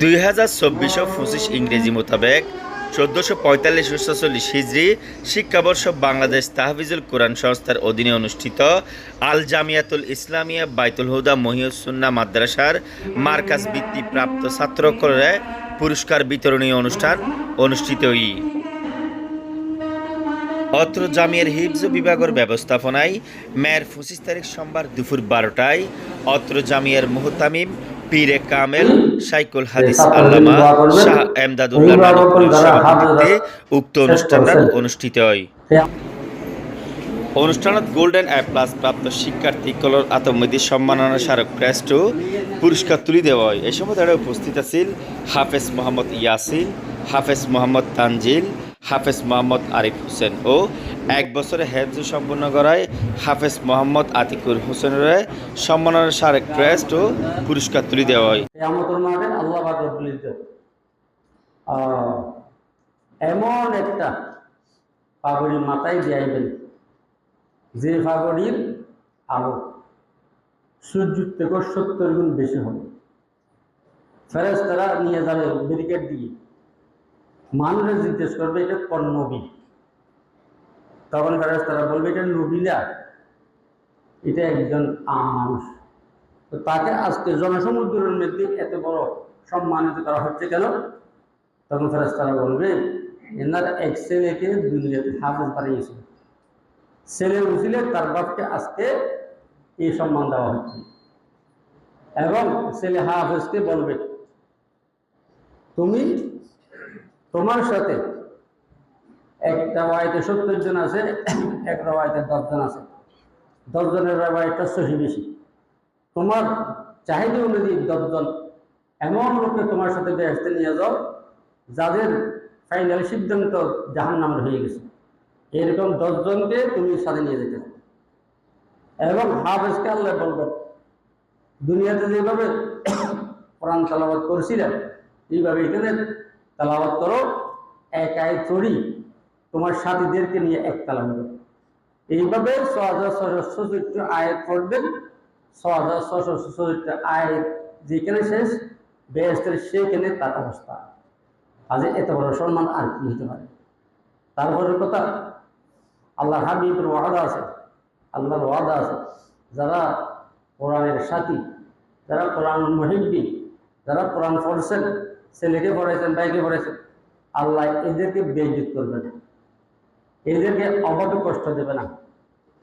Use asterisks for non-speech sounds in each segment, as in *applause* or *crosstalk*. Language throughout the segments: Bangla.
দুই হাজার চব্বিশ পঁচিশ ইংরেজি মোতাবেক চোদ্দোশো পঁয়তাল্লিশ উনচল্লিশ হিজড়ি শিক্ষাবর্ষ বাংলাদেশ তাহফিজুল কোরআন সংস্থার অধীনে অনুষ্ঠিত আল জামিয়াতুল ইসলামিয়া বাইতুল হুদা মহিউসুন্না মাদ্রাসার মার্কাজ বৃত্তিপ্রাপ্ত ছাত্রকরে পুরস্কার বিতরণী অনুষ্ঠান অনুষ্ঠিত অত্র জামিয়ার হিফজ বিভাগের ব্যবস্থাপনায় মেয়ের পঁচিশ তারিখ সোমবার দুপুর বারোটায় অত্র জামিয়ার মুহতামিম পীরে কামেল সাইকুল হাদিস আল্লামা শাহ এমদাদুল্লাহ নানকপুরের সভাপতিত্বে উক্ত অনুষ্ঠান অনুষ্ঠিত হয়। অনুষ্ঠানত গোল্ডেন এ প্লাস প্রাপ্ত শিক্ষার্থীসকলৰ আত্মমধ্যে সম্মাননা স্মারক ক্রেস্ট পুরস্কার তুলি দেওয়া হয়। এই সময় তারা উপস্থিত আছিল হাফেজ মোহাম্মদ ইয়াসিন হাফেজ মোহাম্মদ তানজিল হাফেজ মোহাম্মদ আরিফ হোসেন ও এক বছরে হেফজ সম্পন্ন করায় হাফেজ মোহাম্মদ আতিকুর হোসেনের সম্মাননা স্মারক ক্রেস্ট ও পুরস্কার তুলি দেওয়া হয়। এমন একটা পাগড়ি মাথায় দিয়াইবেন যে পাগড়ির আলো সূর্যের থেকে সত্তর গুণ বেশি হবে। ফেরেস তারা নিয়ে যাবে ব্যারিকেড দিয়ে। মানুষে জিজ্ঞেস করবে, এটা কোন নবী? তখন তারা বলবে, এটা নবী না এটা একজন আম মানুষ। তো তাকে আজকে জনসমুদ্রের মধ্যে এত বড় সম্মানিত করা হচ্ছে কেন? তখন ফেরেস্তারা বলবে, এনার এক ছেলেকে দুনিয়াতে হাফেজ বানিয়েছে। ছেলে উচিলে তার বাপকে আজকে এই সম্মান দেওয়া হচ্ছে। এবং ছেলে হাফেজকে বলবে, তুমি তোমার সাথে একটা ওয়াইতে সত্তর জন আছে, একটা ওয়াইতে দশজন আছে। দশজনের ওয়াইটা সহি বেশি। তোমার চাহিদা অনুযায়ী দশজন এমন লোককে তোমার সাথে বেহেস্তে নিয়ে যাও, যাদের ফাইনাল সিদ্ধান্ত জাহান নামের হয়ে গেছে। এরকম দশজনকে তুমি সাথে নিয়ে যেতে এবং হাফেজকে আল্লাহ বলবেন দুনিয়াতে যেভাবে *coughs* কোরআন তালাবাদ করছিলেন এইভাবে এখানে তালাবাদ করো এক আয় চড়ি। তোমার সাথীদেরকে নিয়ে এক তালাবাদ এইভাবে ছ হাজার ছশো চৌষট্টি আয়াত পড়বেন। ছ হাজার ছশো চৌষট্টি আয়াত যেখানে শেষ বেহেস্তের সেখানে তার অবস্থা। আজ এত বড় সম্মান আর কি হতে পারে? তারপরের কথা আল্লাহ হাবিবের ওয়াদা আছে, আল্লাহর ওয়াদা আছে। যারা কোরআনের সাথী, যারা কোরআন মহিব্বি, যারা কোরআন পড়ছেন ছেলেকে পড়াইছেন, ভাইকে পড়াইছেন, আল্লাহ এদেরকে বেজিত করবেন। এদেরকে অবাধ কষ্ট দেবে না।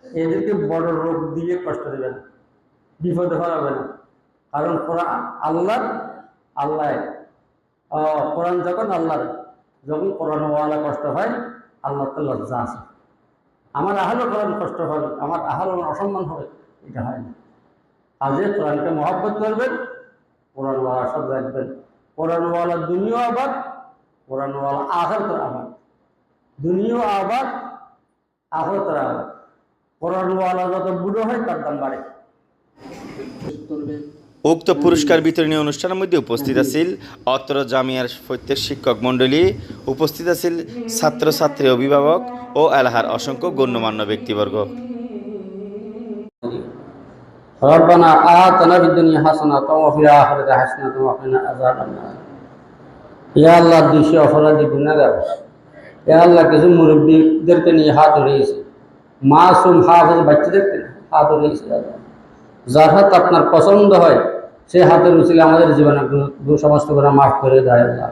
এদেরকে বড় রোগ দিয়ে কষ্ট দেবে না। বিপদে হওয়াবে না। কারণ আল্লাহ আল্লাহ কোরআন যখন আল্লাহর, যখন কোরআনওয়ালা কষ্ট হয় আল্লাহ তো লজ্জা আছে। আমার আহলও কোরআন কষ্ট হবে, আমার আহল অসম্মান হবে, এটা হয় না। আজে কোরআনকে মহব্বত করবেন, কোরআনওয়ালা সব রাখবেন। কোরআনওয়ালা দুনিয়া আবাদ, কোরআনওয়ালা আখরতের আবাদ। দুনিয়া আবাদ, আখরতের আবাদ। কোরআনওয়ালা যত বুড়ো হয়, তার দাম বাড়ে। উক্ত পুরস্কার বিতরণী অনুষ্ঠানের মধ্যে উপস্থিত আছিল অত্র জামিয়ার প্রত্যেক শিক্ষক মণ্ডলী, উপস্থিত আছিল ছাত্রছাত্রী অভিভাবক ও এলাহার অসংখ্য গণ্যমান্য ব্যক্তিবর্গ। ربنا آتنا في الدنيا حسنة وفي الآخرة حسنة وقنا عذاب النار ইয়া আল্লাহ দোষী অপরাধী গুণাগার ইয়া আল্লাহ কিছু মুরব্বীদেরকে নিয়ে হাত উড়িয়েছে মাসুম হাফেজ বাচ্চাদেরকে নিয়ে হাত উড়িয়েছে আল্লাহ। যার হাত আপনার পছন্দ হয় সে হাতের উচিলে আমাদের জীবনে গু- গু- সমস্ত গুণা মাফ করে দেয় আল্লাহ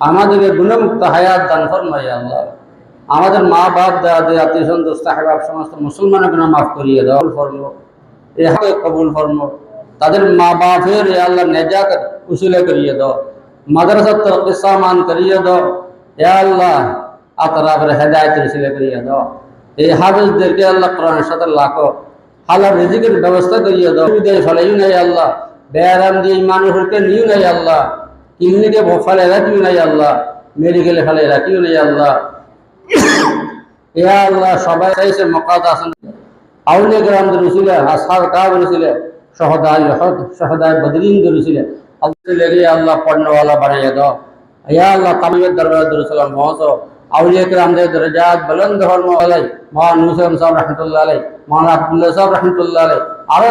আমাদেরকে গুণমুক্ত হায়াত দান ফরমাই আল্লাহ আমাদের মা বাপ দাদা আত্মীয় স্বজন দোস্ত হাবাব সমস্ত মুসলমানের গুণা মাফ করিয়ে দাও ফর্ম এ হাতে কবুল ফর্ম। তাদের মা বাপের আল্লাহ নেজাত উসুলে করিয়ে দাও। মাদ্রাসা তরক্কি সামান করিয়ে দাও। এ আল্লাহ আতরাফের হেদায়ত উসুলে করিয়ে দাও। এই হাফেজদেরকে আল্লাহ কোরআনের সাথে লাখো। হালাল রিজিকের ব্যবস্থা করিয়ে দাও। বিদায় ফলাইও নাই আল্লাহ। বেয়ারাম দিয়ে মানুষকে নিও নাই আল্লাহ। ক্লিনিকে ফলে রাখিও নাই আল্লাহ। মেডিকেলে ফেলে রাখিও নাই আল্লাহ। এ আল্লাহ সবাই চাইছে মকাত আসেন আউলিয়া গ্রামদের উচিলে হাসার কাবের উচিলে সহদায় হক সহদায় বদলিনদের উচিলে আল্লাহ আল্লাহ পণ্যওয়ালা বানাইয়া দাও ইয়া আল্লাহ তামিমের দরবার দরুসালাম মহস আউলিয়া গ্রামদের দরজাত বলন্দ ধর্ম আলাই মহান নুসালাম সাহেব রহমতুল্লাহ আলাই মহান আব্দুল্লাহ সাহেব রহমতুল্লাহ আলাই আরো